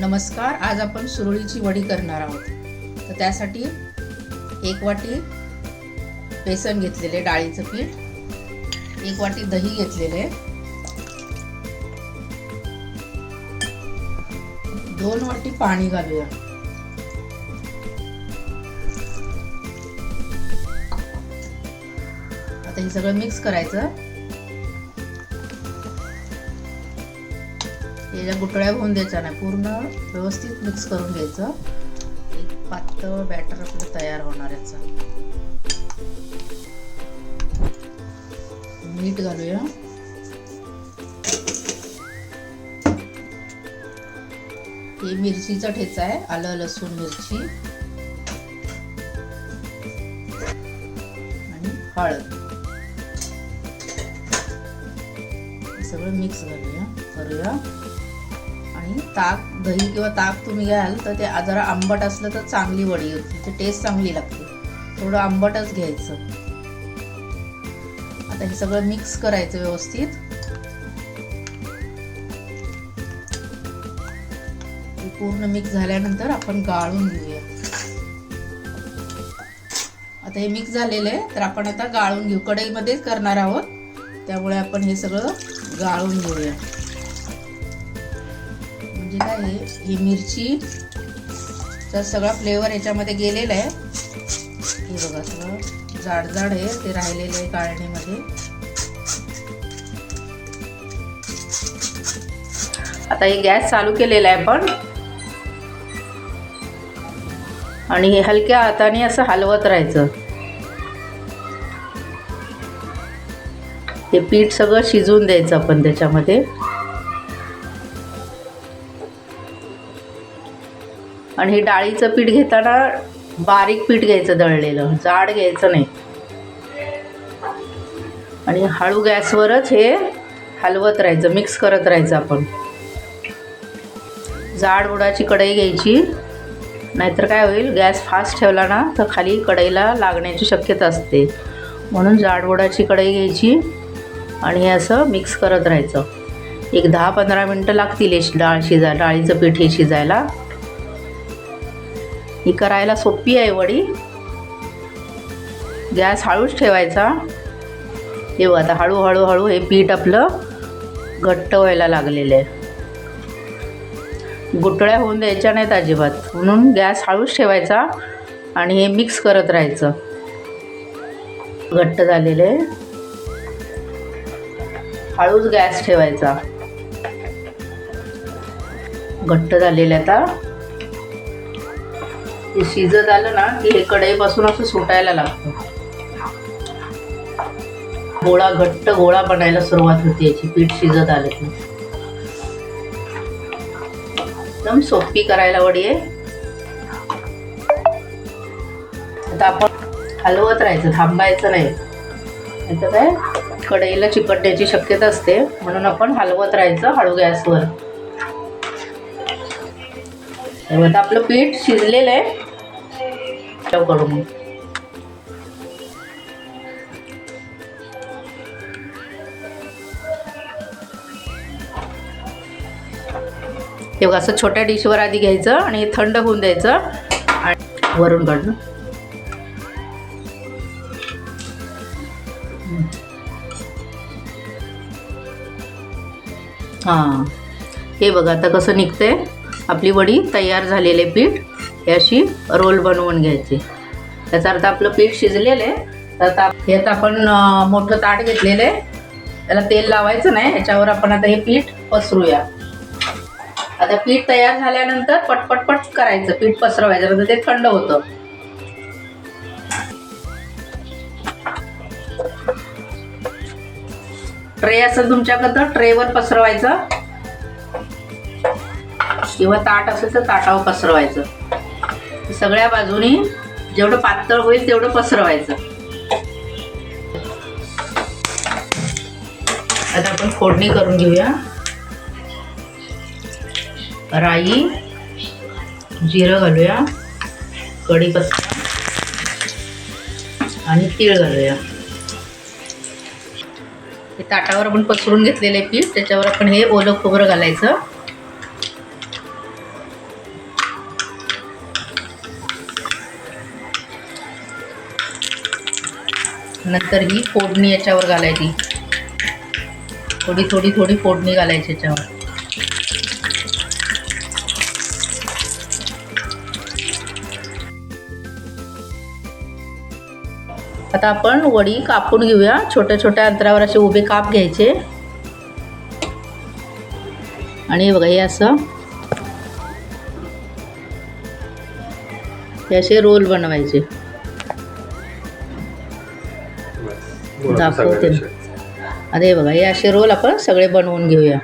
नमस्कार आज आपण सुरळीची वडी करणार आहोत. तर त्यासाठी एक वाटी बेसन घेतलेले डाळीचं पीठ. एक वाटी दही घेतलेले. दोन वाटी पाणी घालूया. आता हे सगळं मिक्स करायचं. त्याच्या गुटळ्या होऊन द्यायच्या नाही. पूर्ण व्यवस्थित मिक्स करून घ्यायचं. एक पातळ बॅटर आपलं तयार होणार याचं. मीठ घालूया. हे मिरचीचा ठेचा आहे. आलं लसूण मिरची. आणि हळद. हे सगळं मिक्स घालूया. करूया. आणि ताक दही किंवा ताक तुम्ही घ्याल तर ते जरा आंबट असलं तर चांगली वडी होती. ते टेस्ट चांगली लागते. थोडं आंबटच घ्यायचं. आता हे सगळं मिक्स करायचं व्यवस्थित. हे पूर्ण मिक्स झाल्यानंतर आपण गाळून घेऊया. आता हे मिक्स झालेलं आहे तर आपण आता गाळून घेऊ. कढईमध्येच करणार आहोत. त्यामुळे आपण हे सगळं गाळून घेऊया. भाजीला हे ही मिरची. तर सगळा फ्लेवर याच्यामध्ये गेलेला आहे. हे बघा सगळं. जाड जाड आहे ते राहिलेलं आहे गाळणीमध्ये आता हे गॅस चालू केलेला आहे पण. आणि हे हलक्या हाताने असं हलवत राहायचं. ते पीठ सगळं शिजवून द्यायचं आपण त्याच्यामध्ये. आणि हे डाळीचं पीठ घेताना बारीक पीठ घ्यायचं दळलेलं. जाड घ्यायचं नाही. आणि हळू गॅसवरच हे हलवत राहायचं मिक्स करत राहायचं आपण. जाड उडाची कढई घ्यायची. नाहीतर काय होईल गॅस फास्ट ठेवला ना तर खाली कढईला लागण्याची शक्यता असते. म्हणून जाडबुडाची कढई घ्यायची आणि हे असं मिक्स करत राहायचं. एक दहा पंधरा मिनटं लागतील हे डाळ शिजा डाळीचं पीठ हे शिजायला. ही करायला सोपी आहे वडी. गॅस हळूच ठेवायचा. हे आता हळूहळू हळू हे पीठ आपलं घट्ट व्हायला लागलेलं आहे. गुटळ्या होऊन द्यायच्या नाहीत अजिबात. म्हणून गॅस हळूच ठेवायचा आणि हे मिक्स करत राहायचं. घट्ट झालेले हळूच गॅस ठेवायचा. घट्ट झालेले आता. हे शिजत आलं ना की हे कढईपासून असं सुटायला लागतं. गोळा घट्ट गोळा बनायला सुरुवात होते याची पीठ शिजत आले की. एकदम सोपी करायला वडी आहे आता आपण हलवत राहायचं थांबायचं नाही. आता काय? कढईला चिकटण्याची शक्यता असते. म्हणून आपण हलवत राहायचं हळू गॅसवर. आता आपलं पीठ शिजलेलं आहे. ठेव करू मग हे बघा असं छोट्या डिशवर आधी घ्यायचं आणि थंड होऊन द्यायचं. आणि वरून काढणं हां. हे बघा आता कसं निघतंय? आपली वडी तयार झालेले पीठ. हे अशी रोल बनवून घ्यायची. त्याचा अर्थ आपलं पीठ शिजलेलं आहे तर आता ह्यात आपण मोठं ताट घेतलेलं. आहे त्याला तेल लावायचं नाही ह्याच्यावर आपण आता हे पीठ पसरूया. आता पीठ तयार झाल्यानंतर पटपटपट करायचं पीठ पसरवायचं नंतर ते थंड होतं. ट्रे असेल तुमच्याकडं ट्रेवर पसरवायचं. किंवा ताट असेल तर ताटावर पसरवायचं. सगळ्या बाजूनी जेवढं पातळ होईल तेवढं पसरवायचं. आता आपण फोडणी करून घेऊया. राई जिरं घालूया कढीपत्ता आणि तीळ घालूया. हे ताटावर आपण पसरून घेतलेले पीठ त्याच्यावर आपण हे ओलं खोबरं घालायचं. नंतर ही फोडणी याच्यावर घालायची. थोडी थोडी थोडी फोडणी घालायची याच्यावर. आता आपण वडी कापून घेऊया. छोट्या छोट्या अंतरावर असे उभे काप घ्यायचे. आणि बघा हे असं. हे असे रोल बनवायचे. दाखवते. हे बघा हे असे रोल आपण सगळे बनवून घेऊया